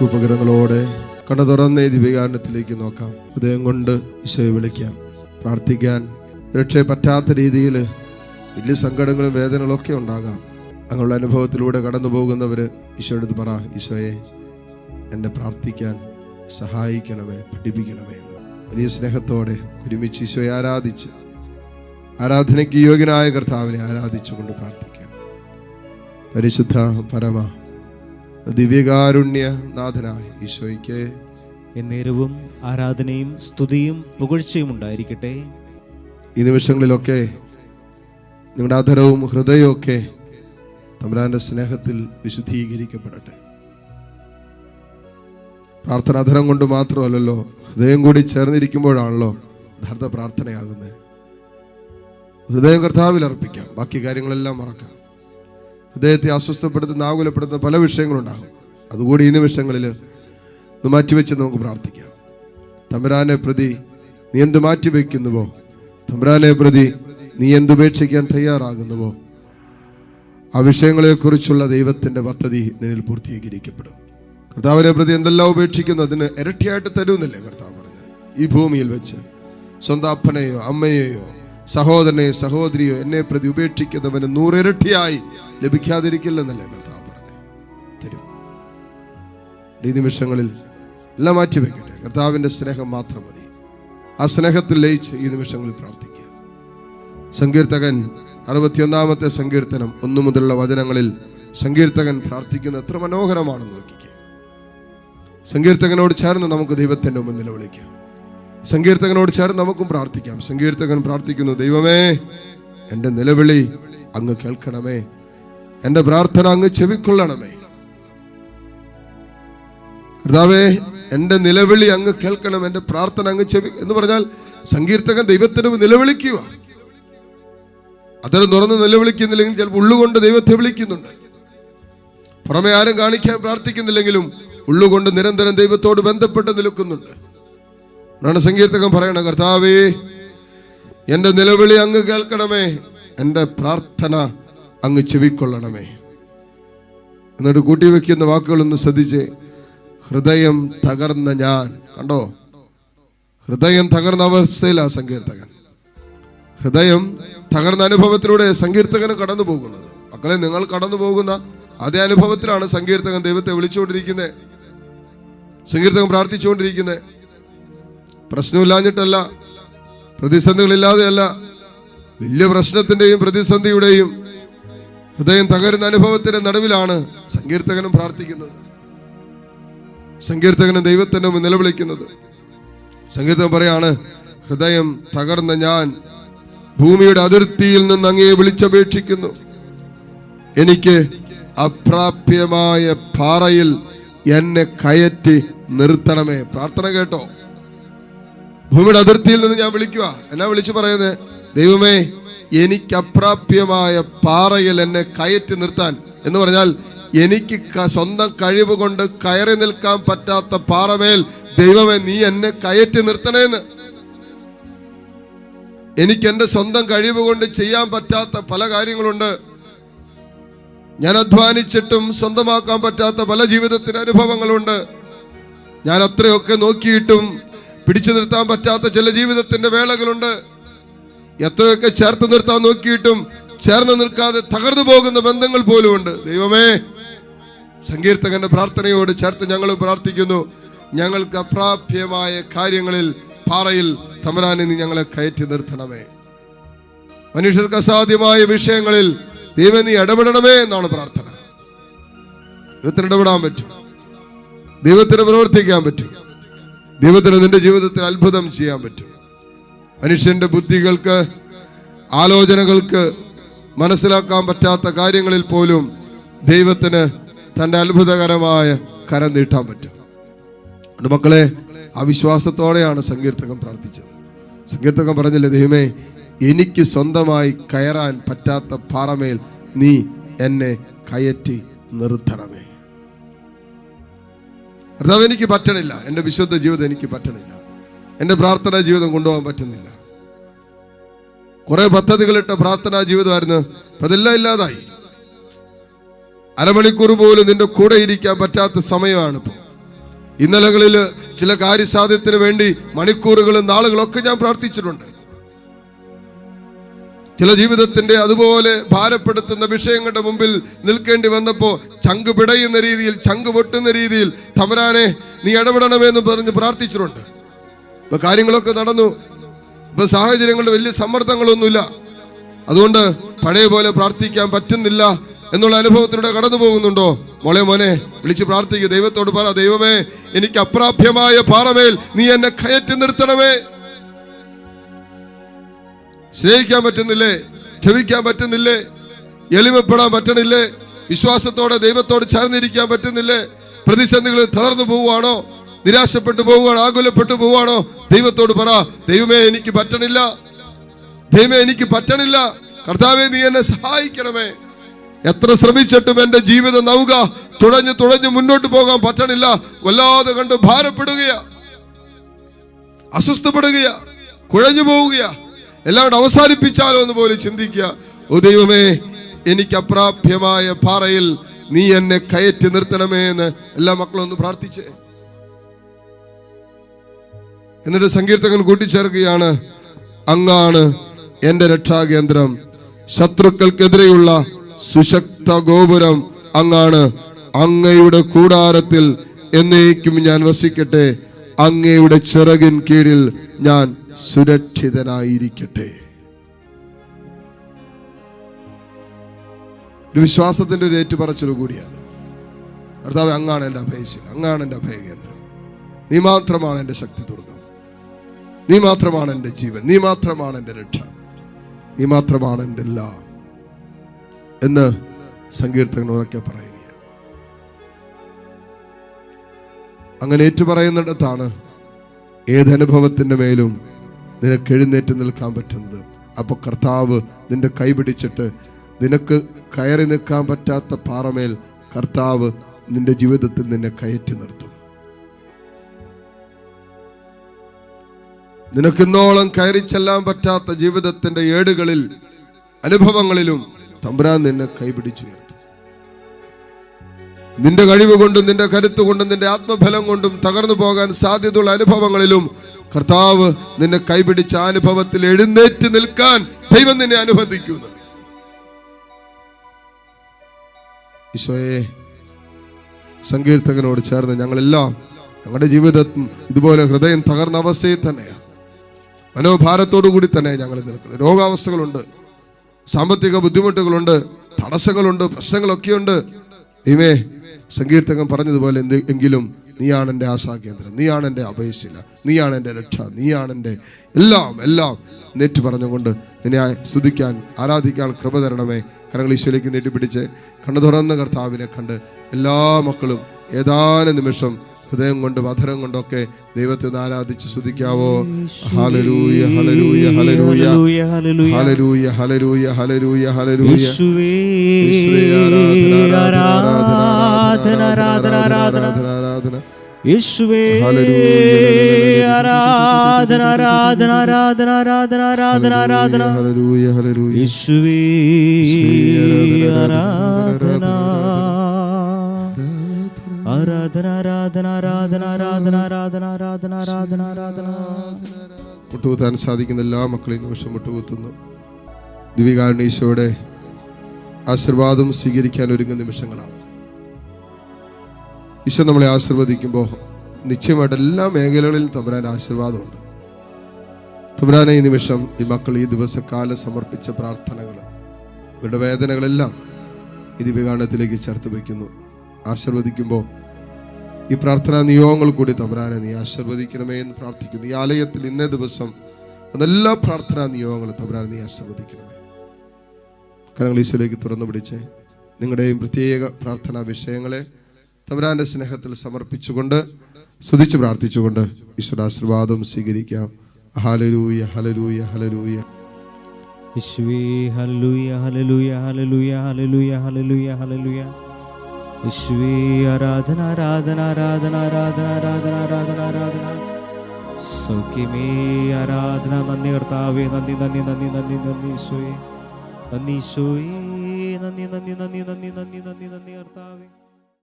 കൂപ്പകരങ്ങളോടെ കണ്ണു തുറന്ന ഈ ദിവ്യകാരണത്തിലേക്ക് നോക്കാം. ഹൃദയം കൊണ്ട് ഈശോയെ വിളിക്കാം. പ്രാർത്ഥിക്കാൻ രക്ഷയെ പറ്റാത്ത രീതിയിൽ വലിയ സങ്കടങ്ങളും വേദനകളൊക്കെ ഉണ്ടാകാം. അങ്ങനെയുള്ള അനുഭവത്തിലൂടെ കടന്നു പോകുന്നവർ ഈശോയുടെ പറ ഈശോയെ എന്നെ പ്രാർത്ഥിക്കാൻ സഹായിക്കണമേ പഠിപ്പിക്കണമേ എന്ന്. വലിയ സ്നേഹത്തോടെ ഒരുമിച്ച് ഈശോയെ ആരാധിച്ച് ആരാധനയ്ക്ക് യോഗ്യനായ കർത്താവിനെ ആരാധിച്ചുകൊണ്ട് പ്രാർത്ഥിക്കാം. പരിശുദ്ധ പരമ ദിവ്യകാരുണ്യ നാഥനായ ഈശോയ്ക്ക്. എന്നേരവും ആരാധനയും സ്തുതിയും പുകഴ്ചയും ഉണ്ടായിരിക്കട്ടെ. ഈ നിമിഷങ്ങളിലൊക്കെ നിങ്ങളുടെ അധരവും ഹൃദയവും ഒക്കെ തമ്പുരാന്റെ സ്നേഹത്തിൽ വിശുദ്ധീകരിക്കപ്പെടട്ടെ. പ്രാർത്ഥന അധരം കൊണ്ട് മാത്രമല്ലല്ലോ ഹൃദയം കൂടി ചേർന്നിരിക്കുമ്പോഴാണല്ലോ യഥാർത്ഥ പ്രാർത്ഥനയാകുന്നത്. ഹൃദയം കർത്താവിൽ അർപ്പിക്കാം. ബാക്കി കാര്യങ്ങളെല്ലാം മറക്കാം. ഹൃദയത്തെ അസ്വസ്ഥപ്പെടുത്തുന്ന ആകുലപ്പെടുത്തുന്ന പല വിഷയങ്ങളുണ്ടാകും. അതുകൂടി ഈ നിമിഷങ്ങളിൽ മാറ്റിവെച്ച് നമുക്ക് പ്രാർത്ഥിക്കാം. തമ്പുരാനെ പ്രതി നീ എന്ത് മാറ്റിവെക്കുന്നുവോ? തമ്പുരാനെ പ്രതി നീ എന്തുപേക്ഷിക്കാൻ തയ്യാറാകുന്നുവോ? ആ വിഷയങ്ങളെക്കുറിച്ചുള്ള ദൈവത്തിന്റെ പദ്ധതി നിന്നിൽ പൂർത്തീകരിക്കപ്പെടും. കർത്താവിനെ പ്രതി എന്തെല്ലാം ഉപേക്ഷിക്കുന്നു അതിന് ഇരട്ടിയായിട്ട് തരുമെന്നല്ലേ കർത്താവ് പറഞ്ഞത് ഈ ഭൂമിയിൽ വെച്ച് സ്വന്തം അപ്പനെയോ അമ്മയെയോ സഹോദരനെയോ സഹോദരിയോ എന്നെ പ്രതി ഉപേക്ഷിക്കുന്നവന് നൂറിരട്ടിയായി ലഭിക്കാതിരിക്കില്ലെന്നല്ലേ കർത്താവ് പറഞ്ഞു. തരും. ഈ നിമിഷങ്ങളിൽ എല്ലാം മാറ്റി മാറ്റിവെക്കട്ടെ കർത്താവിന്റെ സ്നേഹം മാത്രം മതി. ആ സ്നേഹത്തിൽ ലയിച്ച് ഈ നിമിഷങ്ങളിൽ പ്രാർത്ഥിക്കുക. സങ്കീർത്തകൻ അറുപത്തിയൊന്നാമത്തെ സങ്കീർത്തനം ഒന്നു മുതലുള്ള വചനങ്ങളിൽ സങ്കീർത്തകൻ പ്രാർത്ഥിക്കുന്നത് എത്ര മനോഹരമാണെന്ന് നോക്കിക്കുക സങ്കീർത്തകനോട് ചേർന്ന് നമുക്ക് ദൈവത്തിന്റെ മുമ്പിൽ നിലവിളിക്കാം. സങ്കീർത്തകനോട് ചേർന്ന് നമുക്കും പ്രാർത്ഥിക്കാം. സങ്കീർത്തകൻ പ്രാർത്ഥിക്കുന്നു ദൈവമേ എന്റെ നിലവിളി അങ്ങ് കേൾക്കണമേ. എന്റെ പ്രാർത്ഥന അങ്ങ് ചെവിക്കൊള്ളണമേ. കർത്താവേ എന്റെ നിലവിളി അങ്ങ് കേൾക്കണം എന്റെ പ്രാർത്ഥന അങ്ങ് ചെവി എന്ന് പറഞ്ഞാൽ സങ്കീർത്തകൻ ദൈവത്തിന് നിലവിളിക്കുക. അതൊരു തുറന്ന് നിലവിളിക്കുന്നില്ലെങ്കിൽ ചിലപ്പോൾ ഉള്ളുകൊണ്ട് ദൈവത്തെ വിളിക്കുന്നുണ്ട്. പുറമെ ആരും കാണിക്കാൻ പ്രാർത്ഥിക്കുന്നില്ലെങ്കിലും ഉള്ളുകൊണ്ട് നിരന്തരം ദൈവത്തോട് ബന്ധപ്പെട്ട് നിൽക്കുന്നുണ്ട്. എന്നാണ് സങ്കീർത്തകം പറയണ കർത്താവേ എന്റെ നിലവിളി അങ്ങ് കേൾക്കണമേ എന്റെ പ്രാർത്ഥന അങ്ങ് ചെവിക്കൊള്ളണമേ. എന്നിട്ട് കൂട്ടിവെക്കുന്ന വാക്കുകളൊന്ന് ശ്രദ്ധിച്ച് ഹൃദയം തകർന്ന ഞാൻ കണ്ടോ? ഹൃദയം തകർന്ന അവസ്ഥയിലാ സങ്കീർത്തകൻ. ഹൃദയം തകർന്ന അനുഭവത്തിലൂടെ സങ്കീർത്തകന് കടന്നു പോകുന്നത്. മക്കളെ നിങ്ങൾ കടന്നു പോകുന്ന അതേ അനുഭവത്തിലാണ് സങ്കീർത്തകൻ ദൈവത്തെ വിളിച്ചുകൊണ്ടിരിക്കുന്നത്. സങ്കീർത്തകൻ പ്രാർത്ഥിച്ചുകൊണ്ടിരിക്കുന്നത്. പ്രശ്നമില്ലാഞ്ഞിട്ടല്ല പ്രതിസന്ധികളില്ലാതെയല്ല വലിയ പ്രശ്നത്തിന്റെയും പ്രതിസന്ധിയുടെയും ഹൃദയം തകരുന്ന അനുഭവത്തിന്റെ നടുവിലാണ് സങ്കീർത്തകനും പ്രാർത്ഥിക്കുന്നത്. സങ്കീർത്തകനും ദൈവത്തിന്റെ മുന്നിൽ നിലവിളിക്കുന്നത് സങ്കീർത്തകൻ പറയാണ് ഹൃദയം തകർന്ന ഞാൻ ഭൂമിയുടെ അതിർത്തിയിൽ നിന്ന് അങ്ങേ വിളിച്ചപേക്ഷിക്കുന്നു. എനിക്ക് അപ്രാപ്യമായ പാറയിൽ എന്നെ കയറ്റി നിർത്തണമേ. പ്രാർത്ഥന കേട്ടോ. ഭൂമിയുടെ അതിർത്തിയിൽ നിന്ന് ഞാൻ വിളിക്കുക. എന്നാ വിളിച്ചു പറയുന്നത് ദൈവമേ എനിക്ക് അപ്രാപ്യമായ പാറയിൽ എന്നെ കയറ്റി നിർത്താൻ. എന്ന് പറഞ്ഞാൽ എനിക്ക് സ്വന്തം കഴിവ് കൊണ്ട് കയറി നിൽക്കാൻ പറ്റാത്ത പാറമേൽ ദൈവമേ നീ എന്നെ കയറ്റി നിർത്തണേന്ന്. എനിക്ക് എന്റെ സ്വന്തം കഴിവ് കൊണ്ട് ചെയ്യാൻ പറ്റാത്ത പല കാര്യങ്ങളുണ്ട്. ഞാൻ അധ്വാനിച്ചിട്ടും സ്വന്തമാക്കാൻ പറ്റാത്ത പല ജീവിതത്തിന് അനുഭവങ്ങളുണ്ട്. ഞാൻ അത്രയൊക്കെ നോക്കിയിട്ടും പിടിച്ചു നിർത്താൻ പറ്റാത്ത ചില ജീവിതത്തിന്റെ വേളകളുണ്ട്. എത്രയൊക്കെ ചേർത്ത് നിർത്താൻ നോക്കിയിട്ടും ചേർന്ന് നിൽക്കാതെ തകർന്നു പോകുന്ന ബന്ധങ്ങൾ പോലും ഉണ്ട്. ദൈവമേ സങ്കീർത്തകന്റെ പ്രാർത്ഥനയോട് ചേർത്ത് ഞങ്ങൾ പ്രാർത്ഥിക്കുന്നു. ഞങ്ങൾക്ക് അപ്രാപ്യമായ കാര്യങ്ങളിൽ പാറയിൽ തമരാൻ ഇനി ഞങ്ങളെ കയറ്റി നിർത്തണമേ. മനുഷ്യർക്ക് അസാധ്യമായ വിഷയങ്ങളിൽ ദൈവം നീ ഇടപെടണമേ എന്നാണ് പ്രാർത്ഥന. ദൈവത്തിന് ഇടപെടാൻ പറ്റും. ദൈവത്തിന് പ്രവർത്തിക്കാൻ പറ്റും. ദൈവത്തിന് നിന്റെ ജീവിതത്തിൽ അത്ഭുതം ചെയ്യാൻ പറ്റും. മനുഷ്യന്റെ ബുദ്ധികൾക്ക് ആലോചനകൾക്ക് മനസ്സിലാക്കാൻ പറ്റാത്ത കാര്യങ്ങളിൽ പോലും ദൈവത്തിന് തന്റെ അത്ഭുതകരമായ കരം നീട്ടാൻ പറ്റും. മക്കളെ അവിശ്വാസത്തോടെയാണ് സങ്കീർത്തകം പ്രാർത്ഥിച്ചത്. സങ്കീർത്തകം പറഞ്ഞില്ലേ ദൈവമേ എനിക്ക് സ്വന്തമായി കയറാൻ പറ്റാത്ത പാറമേൽ നീ എന്നെ കയറ്റി നിർത്തണമേ. കർത്താവ് എനിക്ക് പറ്റണില്ല. എന്റെ വിശുദ്ധ ജീവിതം എനിക്ക് പറ്റണില്ല. എന്റെ പ്രാർത്ഥനാ ജീവിതം കൊണ്ടുപോകാൻ പറ്റുന്നില്ല. കുറെ പദ്ധതികളിട്ട പ്രാർത്ഥനാ ജീവിതമായിരുന്നു. അതെല്ലാം ഇല്ലാതായി. അരമണിക്കൂർ പോലും നിന്റെ കൂടെ ഇരിക്കാൻ പറ്റാത്ത സമയമാണ് ഇപ്പോൾ ഇന്നലകളിൽ ചില കാര്യസാധ്യത്തിന് വേണ്ടി മണിക്കൂറുകളും നാളുകളൊക്കെ ഞാൻ പ്രാർത്ഥിച്ചിട്ടുണ്ട്. ചില ജീവിതത്തിന്റെ അതുപോലെ ഭാരപ്പെടുത്തുന്ന വിഷയങ്ങളുടെ മുമ്പിൽ നിൽക്കേണ്ടി വന്നപ്പോ ചങ്ക് പിടയുന്ന രീതിയിൽ ചങ്ക് പൊട്ടുന്ന രീതിയിൽ തമരാനെ നീ ഇടപെടണമെന്ന് പറഞ്ഞ് പ്രാർത്ഥിച്ചിട്ടുണ്ട്. ഇപ്പൊ കാര്യങ്ങളൊക്കെ നടന്നു. ഇപ്പൊ സാഹചര്യങ്ങളുടെ വലിയ സമ്മർദ്ദങ്ങളൊന്നുമില്ല. അതുകൊണ്ട് പഴയ പോലെ പ്രാർത്ഥിക്കാൻ പറ്റുന്നില്ല എന്നുള്ള അനുഭവത്തിലൂടെ കടന്നു പോകുന്നുണ്ടോ? മോളെ മോനെ വിളിച്ച് പ്രാർത്ഥിക്കുക ദൈവത്തോട് പറ ദൈവമേ എനിക്ക് അപ്രാപ്യമായ പാറമേൽ നീ എന്നെ കയറ്റി നിർത്തണമേ. സ്നേഹിക്കാൻ പറ്റുന്നില്ലേ? ക്ഷമിക്കാൻ പറ്റുന്നില്ലേ? എളിമപ്പെടാൻ പറ്റണില്ലേ? വിശ്വാസത്തോടെ ദൈവത്തോട് ചേർന്നിരിക്കാൻ പറ്റുന്നില്ലേ? പ്രതിസന്ധികളിൽ തളർന്നു പോവുകയാണോ? നിരാശപ്പെട്ടു പോവുകയാണോ? ആകുലപ്പെട്ടു പോവുകയാണോ? ദൈവത്തോട് പറ ദൈവമേ എനിക്ക് പറ്റണില്ല. ദൈവമേ എനിക്ക് പറ്റണില്ല. കർത്താവെ നീ എന്നെ സഹായിക്കണമേ. എത്ര ശ്രമിച്ചിട്ടും എന്റെ ജീവിതം നവുക തുഴഞ്ഞു തുഴഞ്ഞു മുന്നോട്ട് പോകാൻ പറ്റണില്ല. വല്ലാതെ കണ്ട് ഭാരപ്പെടുകയാ. അസ്വസ്ഥപ്പെടുകയാ. കുഴഞ്ഞു പോവുകയാ എല്ലാവരും അവസാനിപ്പിച്ചാലോ എന്ന് പോലും ചിന്തിക്കുക. ഓ ദൈവമേ എനിക്ക് അപ്രാപ്യമായ പാറയിൽ നീ എന്നെ കയറ്റി നിർത്തണമേ എന്ന് എല്ലാ മക്കളും ഒന്ന് പ്രാർത്ഥിച്ച്. എന്നിട്ട് സങ്കീർത്തകൻ കൂട്ടിച്ചേർക്കുകയാണ്. അങ്ങാണ് എന്റെ രക്ഷാകേന്ദ്രം. ശത്രുക്കൾക്കെതിരെയുള്ള സുശക്ത ഗോപുരം അങ്ങാണ്. അങ്ങയുടെ കൂടാരത്തിൽ എന്നേക്കും ഞാൻ വസിക്കട്ടെ. അങ്ങയുടെ ചിറകിൻ കീഴിൽ ഞാൻ സുരക്ഷിതനായിരിക്കട്ടെ. ഒരു വിശ്വാസത്തിന്റെ ഒരു ഏറ്റുപറച്ചിൽ കൂടിയാണ്. കർത്താവ് അങ്ങാണ് എന്റെ അഭയശില അങ്ങാണ് എന്റെ അഭയകേന്ദ്രം. നീ മാത്രമാണ് എന്റെ ശക്തി ദുർഗം നീ മാത്രമാണ് എന്റെ ജീവൻ. നീ മാത്രമാണ് എന്റെ രക്ഷ. നീ മാത്രമാണ് എന്റെ എന്ന് സങ്കീർത്തകൻ ഉറക്കെ പറയുകയാണ്. അങ്ങനെ ഏറ്റുപറയുന്നിടത്താണ് ഏതനുഭവത്തിന്റെ മേലും നിനക്ക് എഴുന്നേറ്റ് നിൽക്കാൻ പറ്റുന്നത്. അപ്പോൾ കർത്താവ് നിന്റെ കൈ പിടിച്ചിട്ട് നിനക്ക് കയറി നിൽക്കാൻ പറ്റാത്ത പാറമേൽ കർത്താവ് നിന്റെ ജീവിതത്തിൽ നിന്നെ കയറ്റി നിർത്തും. നിനക്കിന്നോളം കയറി ചെല്ലാൻ പറ്റാത്ത ജീവിതത്തിന്റെ ഏടുകളിൽ അനുഭവങ്ങളിലും തമ്പുരാൻ നിന്നെ കൈപിടിച്ചുയർത്തും നിന്റെ കഴിവ് കൊണ്ടും നിന്റെ കരുത്തുകൊണ്ടും നിന്റെ ആത്മഫലം കൊണ്ടും തകർന്നു പോകാൻ സാധ്യതയുള്ള അനുഭവങ്ങളിലും കർത്താവ് നിന്നെ കൈപിടിച്ച അനുഭവത്തിൽ എഴുന്നേറ്റ് നിൽക്കാൻ ദൈവം നിന്നെ അനുവദിക്കുന്നു. ഈശോയെ സങ്കീർത്തകനോട് ചേർന്ന് ഞങ്ങളെല്ലാം ഞങ്ങളുടെ ജീവിതത്തിൽ ഇതുപോലെ ഹൃദയം തകർന്ന അവസ്ഥയിൽ തന്നെയാണ് മനോഭാരത്തോടു കൂടി തന്നെ ഞങ്ങൾ നിൽക്കുന്നത് രോഗാവസ്ഥകളുണ്ട് സാമ്പത്തിക ബുദ്ധിമുട്ടുകളുണ്ട് തടസ്സങ്ങളുണ്ട് പ്രശ്നങ്ങളൊക്കെയുണ്ട്. ഇവേ സങ്കീർത്തകൻ പറഞ്ഞതുപോലെ എന്ത് എങ്കിലും നീയാണ് എന്റെ ആശാകേന്ദ്രം നീയാണ് എന്റെ അഭയശില നീയാണ് എന്റെ രക്ഷ നീയാണ് എന്റെ എല്ലാം എല്ലാം നെറ്റ് പറഞ്ഞുകൊണ്ട് നിന്നെ സ്തുതിക്കാൻ ആരാധിക്കാൻ കൃപ തരണമേ. കരങ്ങൾ ഈശോയിലേക്ക് നീട്ടിപ്പിടിച്ച് കണ്ണു തുറന്ന കർത്താവിനെ കണ്ട് എല്ലാ മക്കളും ഏതാനും നിമിഷം ഹൃദയം കൊണ്ട് മധുരം കൊണ്ടൊക്കെ ദൈവത്തെ ഒന്ന് ആരാധിച്ച് സ്തുതിക്കാവോ. Hallelujah hallelujah hallelujah hallelujah hallelujah hallelujah hallelujah hallelujah ആരാധന, ആരാധന, ആരാധന, ആരാധന. യേശുവേ. ആരാധന, ആരാധന, ആരാധന, ആരാധന, ആരാധന, ആരാധന. ഹല്ലേലൂയ, ഹല്ലേലൂയ. യേശുവേ, യേശുവേ, ആരാധന. ആരാധന ആരാധന ആരാധന ആരാധന ആരാധന ആരാധന ആരാധന ആരാധന മുട്ടുകുത്താൻ സാധിക്കുന്ന എല്ലാ മക്കളെയും നിമിഷം മുട്ടുകുത്തുന്നു ദിവികാരണീശോയുടെ ആശീർവാദം സ്വീകരിക്കാൻ ഒരുങ്ങുന്ന നിമിഷങ്ങളാണ് ഈശോ നമ്മളെ ആശീർവദിക്കുമ്പോൾ നിശ്ചയമായിട്ട് എല്ലാ മേഖലകളിലും തമ്പുരാൻ ആശീർവാദമുണ്ട്. തമ്പുരാനെ ഈ നിമിഷം ഈ മക്കൾ ഈ ദിവസക്കാലം സമർപ്പിച്ച പ്രാർത്ഥനകൾ ഇവരുടെ വേദനകളെല്ലാം ഈ ദിവ്യകാരണത്തിലേക്ക് ചേർത്ത് വയ്ക്കുന്നു. ആശീർവദിക്കുമ്പോൾ ഈ പ്രാർത്ഥനാ നിയോഗങ്ങൾ കൂടി തമ്പുരാനെ നീ ആശീർവദിക്കണമേ എന്ന് പ്രാർത്ഥിക്കുന്നു. ഈ ആലയത്തിൽ ഇന്നേ ദിവസം എല്ലാ പ്രാർത്ഥനാ നിയോഗങ്ങളും തമ്പുരാനെ നീ ആശീർവദിക്കണമേ. കരങ്ങൾ ഈശോയിലേക്ക് തുറന്നു പിടിച്ച് നിങ്ങളുടെയും പ്രത്യേക പ്രാർത്ഥനാ വിഷയങ്ങളെ തമ്പുരാന്റെ സ്നേഹത്തിൽ സമർപ്പിച്ചുകൊണ്ട് സ്തുതിച്ച് പ്രാർത്ഥിച്ചുകൊണ്ട് ഈശ്വര ആശീർവാദം സ്വീകരിക്കാം. ഹലലൂയ ഹലലൂയ ഹലലൂയ യേശുവേ hallelujah hallelujah hallelujah hallelujah hallelujah hallelujah. യേശുവേ ആരാധന ആരാധന ആരാധന ആരാധന ആരാധന ആരാധന ആരാധന. സൗഖ്യമേ ആരാധന. നന്ദി കർത്താവേ നന്ദി നന്ദി നന്ദി നന്ദി നന്ദി ഈശോയെ. നന്ദി ഈശോയെ നന്ദി നന്ദി നന്ദി നന്ദി നന്ദി നന്ദി നന്ദി കർത്താവേ.